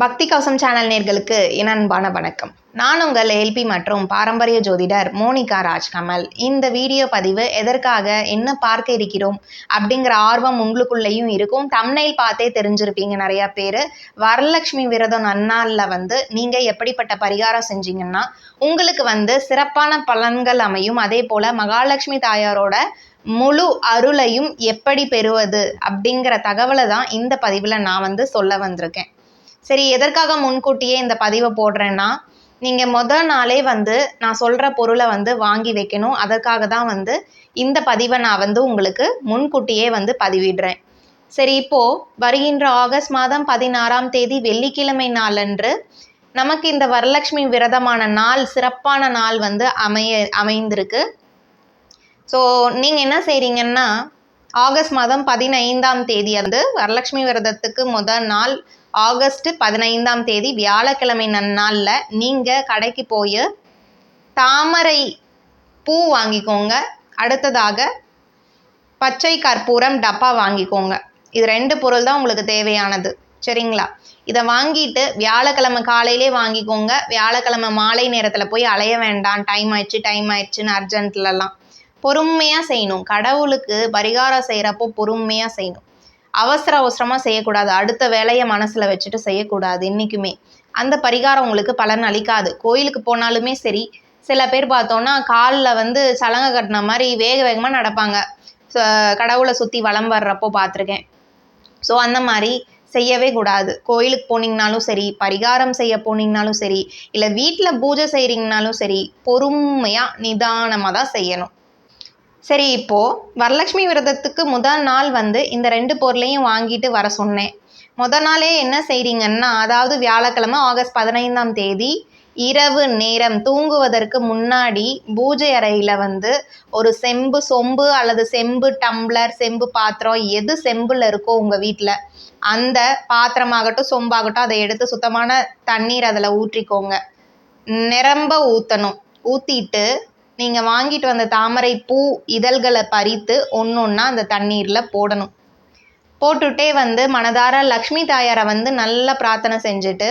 பக்தி கவசம் சேனல் நேர்களுக்கு என் அன்பான வணக்கம். நான் உங்கள் எல்பி மற்றும் பாரம்பரிய ஜோதிடர் மோனிகா ராஜ்கமல். இந்த வீடியோ பதிவு எதற்காக என்ன பார்க்க இருக்கிறோம் அப்படிங்கிற ஆர்வம் உங்களுக்குள்ளேயும் இருக்கும். தம்னையில் பார்த்தே தெரிஞ்சிருப்பீங்க நிறையா பேர். வரலட்சுமி விரதம் நன்னாளில் வந்து நீங்கள் எப்படிப்பட்ட பரிகாரம் செஞ்சீங்கன்னா உங்களுக்கு வந்து சிறப்பான பலன்கள் அமையும். அதே போல் மகாலட்சுமி தாயாரோட முழு அருளையும் எப்படி பெறுவது அப்படிங்கிற தகவலை தான் இந்த பதிவில் நான் வந்து சொல்ல வந்திருக்கேன். சரி எதற்காக முன்கூட்டியே இந்த பதிவை போடுறேன்னா நீங்கள் முதல் நாளே வந்து நான் சொல்கிற பொருளை வந்து வாங்கி வைக்கணும். அதற்காக தான் வந்து இந்த பதிவை நான் வந்து உங்களுக்கு முன்கூட்டியே வந்து பதிவிடுறேன். சரி இப்போது வருகின்ற ஆகஸ்ட் மாதம் பதினாறாம் தேதி வெள்ளிக்கிழமை நாளன்று நமக்கு இந்த வரலட்சுமி விரதமான நாள் சிறப்பான நாள் வந்து அமைய அமைந்திருக்கு. ஸோ நீங்கள் என்ன செய்கிறீங்கன்னா ஆகஸ்ட் மாதம் பதினைந்தாம் தேதி வந்து வரலட்சுமி விரதத்துக்கு முதல் நாள் ஆகஸ்ட் பதினைந்தாம் தேதி வியாழக்கிழமை நன்னாளில் நீங்கள் கடைக்கு போய் தாமரை பூ வாங்கிக்கோங்க. அடுத்ததாக பச்சை கற்பூரம் டப்பா வாங்கிக்கோங்க. இது ரெண்டு பொருள் தான் உங்களுக்கு தேவையானது. சரிங்களா? இதை வாங்கிட்டு வியாழக்கிழமை காலையிலே வாங்கிக்கோங்க. வியாழக்கிழமை மாலை நேரத்தில் போய் அலைய வேண்டாம். டைம் ஆயிடுச்சு டைம் ஆயிடுச்சுன்னு அர்ஜென்ட்லலாம். பொறுமையாக செய்யணும். கடவுளுக்கு பரிகாரம் செய்கிறப்போ பொறுமையாக செய்யணும். அவசர அவசரமாக செய்யக்கூடாது. அடுத்த வேலையை மனசில் வச்சுட்டு செய்யக்கூடாது இன்றைக்குமே அந்த பரிகாரம் உங்களுக்கு பலன் அளிக்காது. கோயிலுக்கு போனாலுமே சரி. சில பேர் பார்த்தோன்னா காலில் வந்து சலங்கை கட்டின மாதிரி வேக வேகமாக நடப்பாங்க. கடவுளை சுற்றி வலம் வர்றப்போ பார்த்துருக்கேன். ஸோ அந்த மாதிரி செய்யவே கூடாது. கோயிலுக்கு போனீங்கனாலும் சரி பரிகாரம் செய்ய போனீங்கனாலும் சரி இல்லை வீட்டில் பூஜை செய்கிறீங்கனாலும் சரி பொறுமையாக நிதானமாக தான் செய்யணும். சரி இப்போது வரலட்சுமி விரதத்துக்கு முதல் நாள் வந்து இந்த ரெண்டு பொருளையும் வாங்கிட்டு வர சொன்னேன். முத நாளே என்ன செய்கிறீங்கன்னா அதாவது வியாழக்கிழமை ஆகஸ்ட் பதினைந்தாம் தேதி இரவு நேரம் தூங்குவதற்கு முன்னாடி பூஜை அறையில் வந்து ஒரு செம்பு சொம்பு அல்லது செம்பு டம்ளர் செம்பு பாத்திரம் எது செம்பில் இருக்கோ உங்கள் வீட்டில் அந்த பாத்திரமாகட்டும் சொம்பாகட்டும் அதை எடுத்து சுத்தமான தண்ணீர் அதில் ஊற்றிக்கோங்க. நிரம்ப ஊற்றணும் ஊற்றிட்டு நீங்கள் வாங்கிட்டு வந்த தாமரை பூ இதழ்களை பறித்து ஒன்று ஒன்றா அந்த தண்ணீரில் போடணும். போட்டுட்டே வந்து மனதார லக்ஷ்மி தாயாரை வந்து நல்லா பிரார்த்தனை செஞ்சுட்டு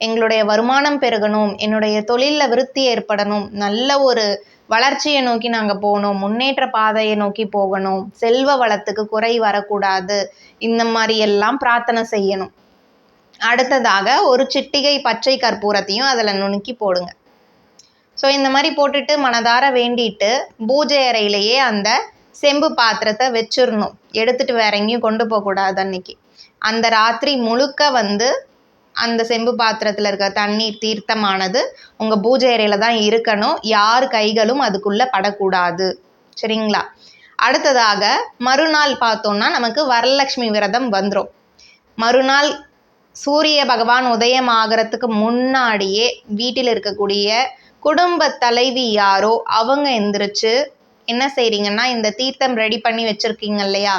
எங்களுடைய வருமானம் பெருகணும் என்னுடைய தொழிலில் விருத்தி ஏற்படணும் நல்ல ஒரு வளர்ச்சியை நோக்கி நாங்கள் போகணும் முன்னேற்ற பாதையை நோக்கி போகணும் செல்வ வளத்துக்கு குறை வரக்கூடாது இந்த மாதிரி எல்லாம் பிரார்த்தனை செய்யணும். அடுத்ததாக ஒரு சிட்டிகை பச்சை கற்பூரத்தையும் அதில் நுணுக்கி போடுங்க. ஸோ இந்த மாதிரி போட்டுட்டு மனதார வேண்டிட்டு பூஜை அறையிலேயே அந்த செம்பு பாத்திரத்தை வச்சிடணும் எடுத்துகிட்டு வேற எங்கேயும் கொண்டு போகக்கூடாது அன்னைக்கு. அந்த ராத்திரி முழுக்க வந்து அந்த செம்பு பாத்திரத்தில் இருக்க தண்ணீர் தீர்த்தமானது உங்கள் பூஜை அறையில் தான் இருக்கணும். யார் கைகளும் அதுக்குள்ளே படக்கூடாது. சரிங்களா? அடுத்ததாக மறுநாள் பார்த்தோம்னா நமக்கு வரலட்சுமி விரதம் வந்துடும் மறுநாள் சூரிய பகவான் உதயம் ஆகிறதுக்கு முன்னாடியே வீட்டில் இருக்கக்கூடிய குடும்ப தலைவி யாரோ அவங்க எந்திரிச்சு என்ன செய்கிறீங்கன்னா இந்த தீர்த்தம் ரெடி பண்ணி வச்சுருக்கீங்க இல்லையா?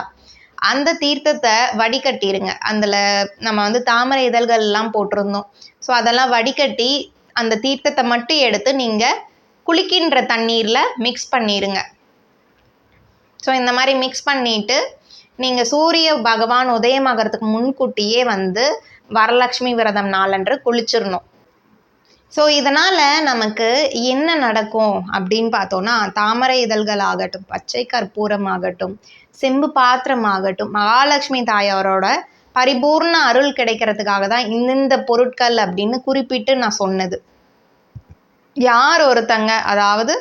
அந்த தீர்த்தத்தை வடிகட்டிடுங்க அதில் நம்ம வந்து தாமரை இதழ்கள்லாம் போட்டிருந்தோம். ஸோ அதெல்லாம் வடிகட்டி அந்த தீர்த்தத்தை மட்டும் எடுத்து நீங்கள் குளிக்கின்ற தண்ணீரில் மிக்ஸ் பண்ணிடுங்க ஸோ இந்த மாதிரி மிக்ஸ் பண்ணிவிட்டு நீங்கள் சூரிய பகவான் உதயமாகறதுக்கு முன்கூட்டியே வந்து வரலட்சுமி விரதம் நாளன்று குளிச்சிடணும். ஸோ இதனால் நமக்கு என்ன நடக்கும் அப்படின்னு பார்த்தோன்னா தாமரை இதழ்கள் ஆகட்டும் பச்சை கற்பூரம் ஆகட்டும் செம்பு பாத்திரம் ஆகட்டும் மகாலட்சுமி தாயாரோட பரிபூர்ண அருள் கிடைக்கிறதுக்காக தான் இந்தந்த பொருட்கள் அப்படின்னு குறிப்பிட்டு நான் சொன்னது. யார் ஒருத்தங்க அதாவது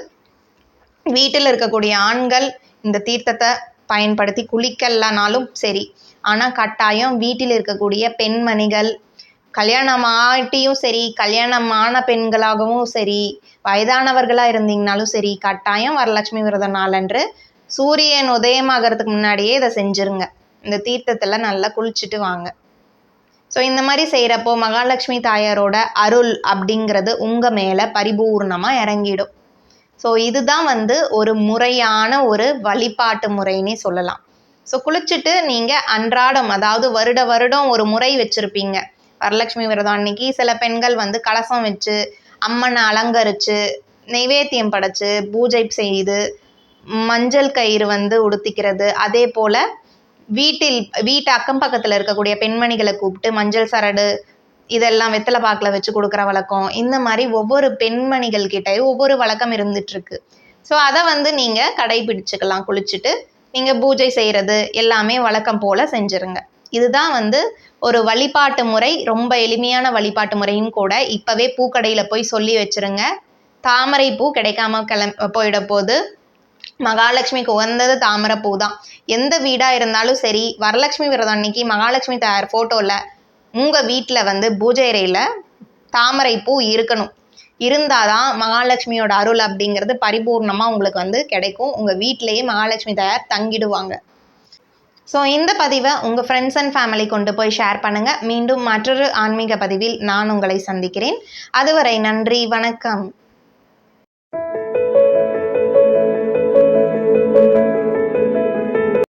வீட்டில் இருக்கக்கூடிய ஆண்கள் இந்த தீர்த்தத்தை பயன்படுத்தி குளிக்கலனாலும் சரி ஆனால் கட்டாயம் வீட்டில் இருக்கக்கூடிய பெண்மணிகள் கல்யாணம் ஆட்டியும் சரி கல்யாணமான பெண்களாகவும் சரி வயதானவர்களாக இருந்தீங்கனாலும் சரி கட்டாயம் வரலட்சுமி விரத நாளன்று சூரியன் உதயமாகிறதுக்கு முன்னாடியே இதை செஞ்சுருங்க. இந்த தீர்த்தத்தில் நல்லா குளிச்சுட்டு வாங்க. ஸோ இந்த மாதிரி செய்கிறப்போ மகாலட்சுமி தாயாரோட அருள் அப்படிங்கிறது உங்கள் மேலே பரிபூர்ணமாக இறங்கிடும். ஸோ இதுதான் வந்து ஒரு முறையான ஒரு வழிபாட்டு முறைன்னே சொல்லலாம். ஸோ குளிச்சுட்டு நீங்கள் அன்றாடம் அதாவது வருட வருடம் ஒரு முறை வச்சுருப்பீங்க. வரலட்சுமி விரதம் அன்னைக்கு சில பெண்கள் வந்து கலசம் வச்சு அம்மனை அலங்கரித்து நைவேத்தியம் படைச்சு பூஜை செய்து மஞ்சள் கயிறு வந்து உடுத்திக்கிறது. அதே போல் வீட்டில் வீட்டு அக்கம் பக்கத்தில் இருக்கக்கூடிய பெண்மணிகளை கூப்பிட்டு மஞ்சள் சரடு இதெல்லாம் வெத்தலை பாக்கில் வச்சு கொடுக்குற வழக்கம். இந்த மாதிரி ஒவ்வொரு பெண்மணிகள் கிட்டேயும் ஒவ்வொரு வழக்கம் இருந்துகிட்ருக்கு ஸோ அதை வந்து நீங்கள் கடைபிடிச்சுக்கலாம். குளிச்சுட்டு நீங்கள் பூஜை செய்கிறது எல்லாமே வழக்கம் போல் செஞ்சுருங்க. இதுதான் வந்து ஒரு வழிபாட்டு முறை ரொம்ப எளிமையான வழிபாட்டு முறையும் கூட இப்போவே பூக்கடையில் போய் சொல்லி வச்சுருங்க. தாமரை பூ கிடைக்காம கிளம் போயிட போது மகாலட்சுமிக்கு உகந்தது தாமரை பூ தான் எந்த வீடாக இருந்தாலும் சரி வரலட்சுமி விரதம் அன்னைக்கு மகாலட்சுமி தயார் ஃபோட்டோவில் உங்கள் வீட்டில் வந்து பூஜை அறையில் தாமரை பூ இருக்கணும். இருந்தால் தான் மகாலட்சுமியோட அருள் அப்படிங்கிறது பரிபூர்ணமாக உங்களுக்கு வந்து கிடைக்கும். உங்கள் வீட்டிலேயே மகாலட்சுமி தாயார் தங்கிடுவாங்க. ஸோ இந்த பதிவை உங்கள் ஃப்ரெண்ட்ஸ் அண்ட் ஃபேமிலி கொண்டு போய் ஷேர் பண்ணுங்கள் மீண்டும் மற்றொரு ஆன்மீக பதிவில் நான் உங்களை சந்திக்கிறேன். அதுவரை நன்றி வணக்கம்.